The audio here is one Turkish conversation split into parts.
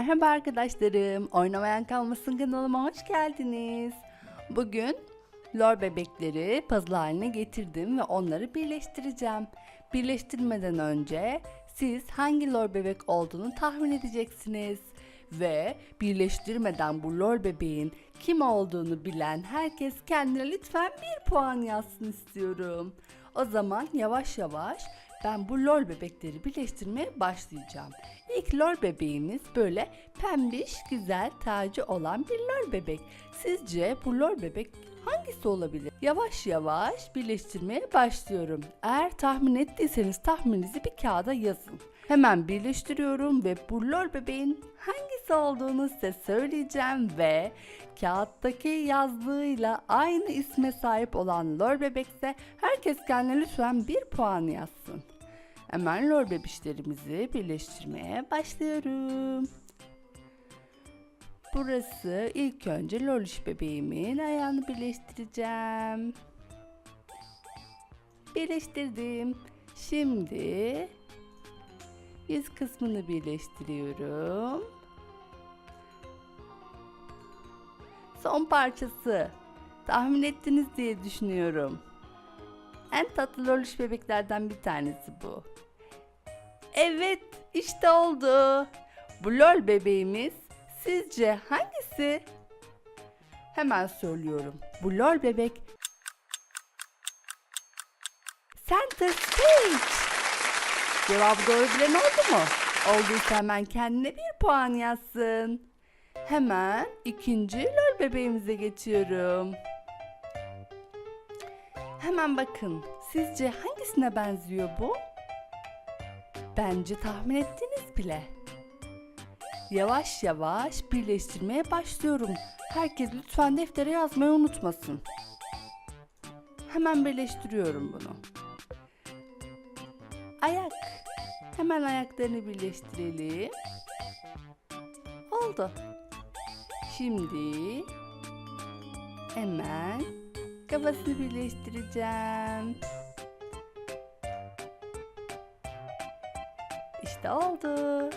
Merhaba arkadaşlarım. Oynamayan kalmasın kanalıma hoş geldiniz. Bugün lor bebekleri puzzle haline getirdim ve onları birleştireceğim. Birleştirmeden önce siz hangi lor bebek olduğunu tahmin edeceksiniz. Ve birleştirmeden bu lor bebeğin kim olduğunu bilen herkes kendine lütfen bir puan yazsın istiyorum. O zaman yavaş yavaş ben bu lol bebekleri birleştirmeye başlayacağım. İlk lol bebeğimiz böyle pembiş güzel tacı olan bir lol bebek. Sizce bu lol bebek hangisi olabilir? Yavaş yavaş birleştirmeye başlıyorum. Eğer tahmin ettiyseniz tahmininizi bir kağıda yazın. Hemen birleştiriyorum ve bu lol bebeğin hangisi olduğunu size söyleyeceğim ve kağıttaki yazdığıyla aynı isme sahip olan lor bebekse herkes kendine lütfen bir puan yazsın. Hemen lor bebişlerimizi birleştirmeye başlıyorum. Burası ilk önce loluş bebeğimin ayağını birleştireceğim. Birleştirdim. Şimdi yüz kısmını birleştiriyorum. Son parçası. Tahmin ettiniz diye düşünüyorum. En tatlı loluş bebeklerden bir tanesi bu. Evet, işte oldu. Bu lol bebeğimiz sizce hangisi? Hemen söylüyorum. Bu lol bebek Center Stage. Cevap doğru bilen oldu mu? Olduysa hemen kendine bir puan yazsın. Hemen ikinci lol bebeğimize geçiyorum. Hemen bakın. Sizce hangisine benziyor bu? Bence tahmin ettiniz bile. Yavaş yavaş birleştirmeye başlıyorum. Herkes lütfen deftere yazmayı unutmasın. Hemen birleştiriyorum bunu. Ayak. Hemen ayaklarını birleştirelim. Oldu. Şimdi hemen kafasını birleştireceğim. İşte oldu.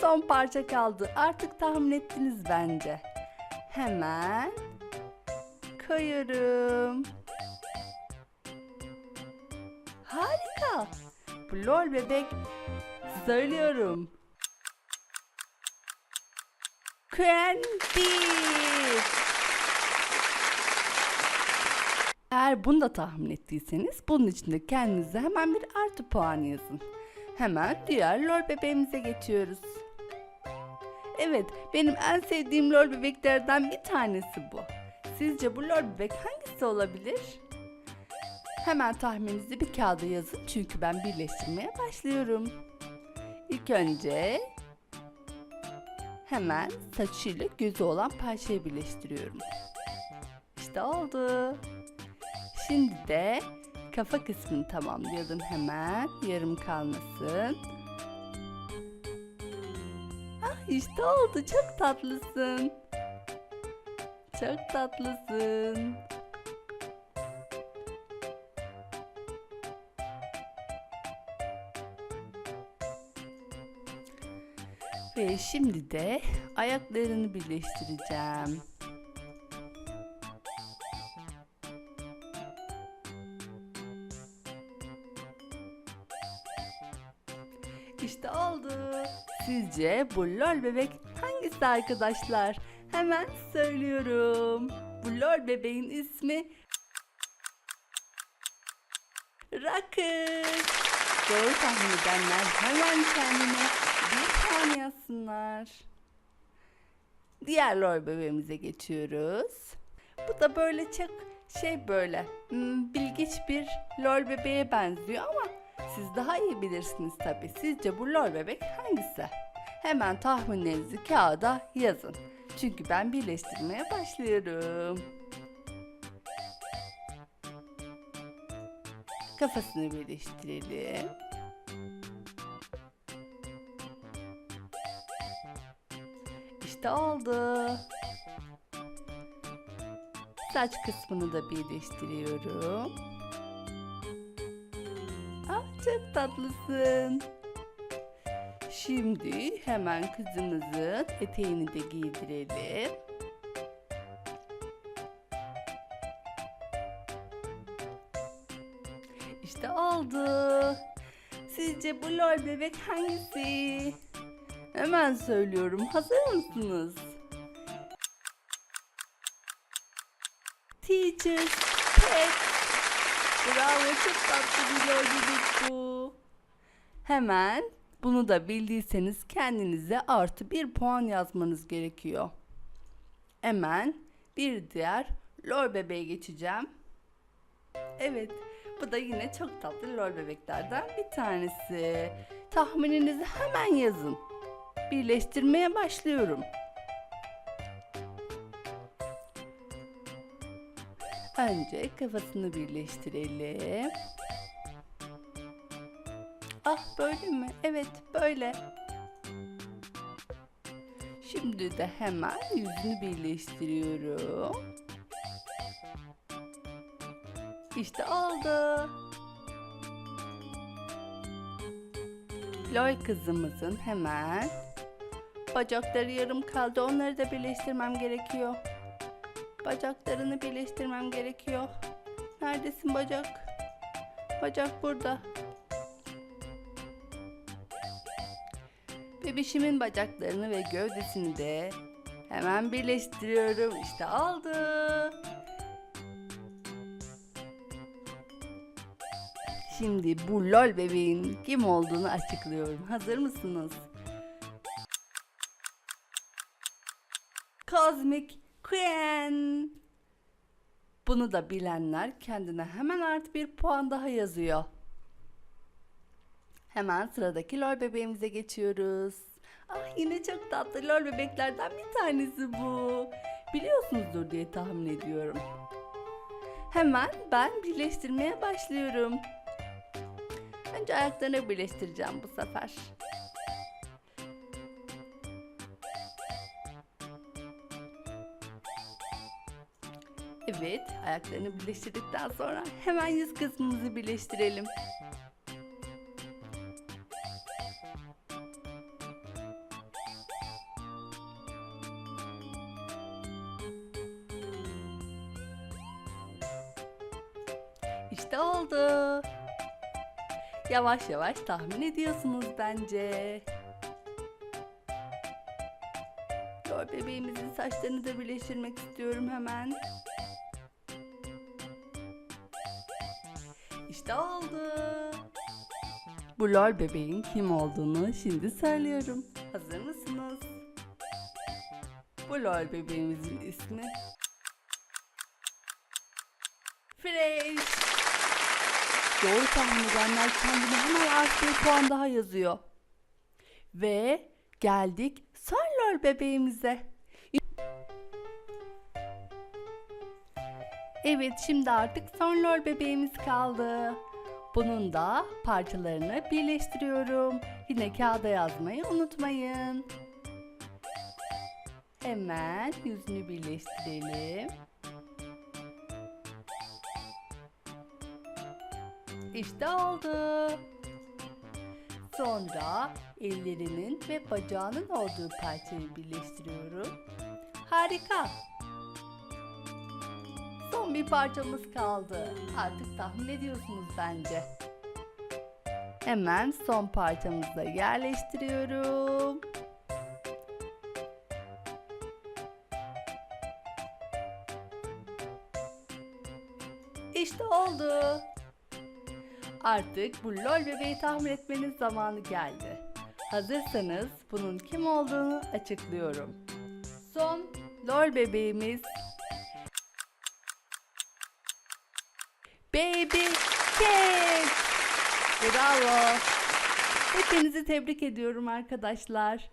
Son parça kaldı. Artık tahmin ettiniz bence. Hemen koyuyorum. Harika. Bu bebek söylüyorum. Candy. Eğer bunu da tahmin ettiyseniz bunun için de kendinize hemen bir artı puan yazın. Hemen diğer lol bebeğimize geçiyoruz. Evet, benim en sevdiğim lol bebeklerden bir tanesi bu. Sizce bu lol bebek hangisi olabilir? Hemen tahmininizi bir kağıda yazın çünkü ben birleştirmeye başlıyorum. İlk önce hemen saçıyla gözü olan parçayı birleştiriyorum. İşte oldu. Şimdi de kafa kısmını tamamlayalım hemen. Yarım kalmasın. Ah işte oldu. Çok tatlısın. Çok tatlısın. Ve şimdi de ayaklarını birleştireceğim. İşte oldu. Sizce bu lol bebek hangisi arkadaşlar? Hemen söylüyorum. Bu lol bebeğin ismi Rocket. Doğru tahmin edenler hemen kendine bir puan yazsınlar. Diğer lol bebeğimize geçiyoruz. Bu da böyle çok şey böyle hmm, bilgiç bir lol bebeğe benziyor ama siz daha iyi bilirsiniz tabi. Sizce bu lol bebek hangisi? Hemen tahminlerinizi kağıda yazın. Çünkü ben birleştirmeye başlıyorum. Kafasını birleştirelim. İşte oldu. Saç kısmını da birleştiriyorum. Çok tatlısın. Şimdi hemen kızımızın eteğini de giydirelim. İşte oldu. Sizce bu lol bebek hangisi? Hemen söylüyorum. Hazır mısınız? Teachers Pet. Bravo çok tatlı bir bebek bu. Hemen bunu da bildiyseniz kendinize artı bir puan yazmanız gerekiyor. Hemen bir diğer lol bebeğe geçeceğim. Evet, bu da yine çok tatlı lol bebeklerden bir tanesi. Tahmininizi hemen yazın. Birleştirmeye başlıyorum. Önce kafasını birleştirelim. Ah böyle mi? Evet böyle. Şimdi de hemen yüzünü birleştiriyorum. İşte oldu. Lol kızımızın hemen bacakları yarım kaldı. Onları da birleştirmem gerekiyor. Bacaklarını birleştirmem gerekiyor. Neredesin bacak? Bacak burada. Bebişimin bacaklarını ve gövdesini de hemen birleştiriyorum. İşte oldu. Şimdi bu lol bebeğin kim olduğunu açıklıyorum. Hazır mısınız? Cosmic Queen. Bunu da bilenler kendine hemen artı bir puan daha yazıyor. Hemen sıradaki lol bebeğimize geçiyoruz. Ah yine çok tatlı lol bebeklerden bir tanesi bu. Biliyorsunuzdur diye tahmin ediyorum. Hemen ben birleştirmeye başlıyorum. Önce ayaklarını birleştireceğim bu sefer. Evet, ayaklarını birleştirdikten sonra hemen yüz kısmımızı birleştirelim. İşte oldu. Yavaş yavaş tahmin ediyorsunuz bence. Lol bebeğimizin saçlarını da birleştirmek istiyorum hemen. İşte oldu. Bu lol bebeğin kim olduğunu şimdi söylüyorum. Hazır mısınız? Bu lol bebeğimizin ismi Fresh. Doğru tahmin edenler kendine hemen artı bir puan daha yazıyor. Ve geldik son lol bebeğimize. Evet şimdi artık son lol bebeğimiz kaldı. Bunun da parçalarını birleştiriyorum. Yine kağıda yazmayı unutmayın. Hemen yüzünü birleştirelim. İşte oldu. Sonra ellerinin ve bacağının olduğu parçayı birleştiriyorum. Harika. Bir parçamız kaldı. Artık tahmin ediyorsunuz bence. Hemen son parçamızı da yerleştiriyorum. İşte oldu. Artık bu lol bebeği tahmin etmeniz zamanı geldi. Hazırsanız bunun kim olduğunu açıklıyorum. Son lol bebeğimiz Baby Cake. Bravo. Hepinizi tebrik ediyorum arkadaşlar.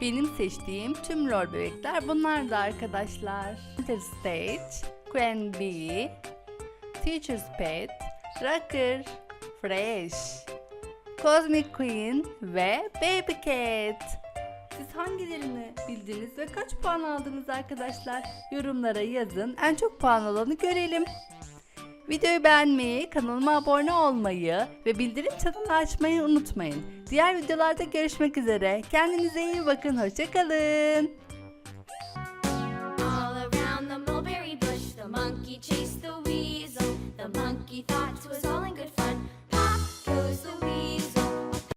Benim seçtiğim tüm lol bebekler bunlar da arkadaşlar. Center Stage, Queen Bee, Teacher's Pet, Rocker, Fresh, Cosmic Queen ve Baby Cat. Siz hangilerini bildiniz ve kaç puan aldınız arkadaşlar? Yorumlara yazın. En çok puan alanı görelim. Videoyu beğenmeyi, kanalıma abone olmayı ve bildirim çanını açmayı unutmayın. Diğer videolarda görüşmek üzere. Kendinize iyi bakın. Hoşçakalın. The monkey chased the weasel. The monkey thought 'twas all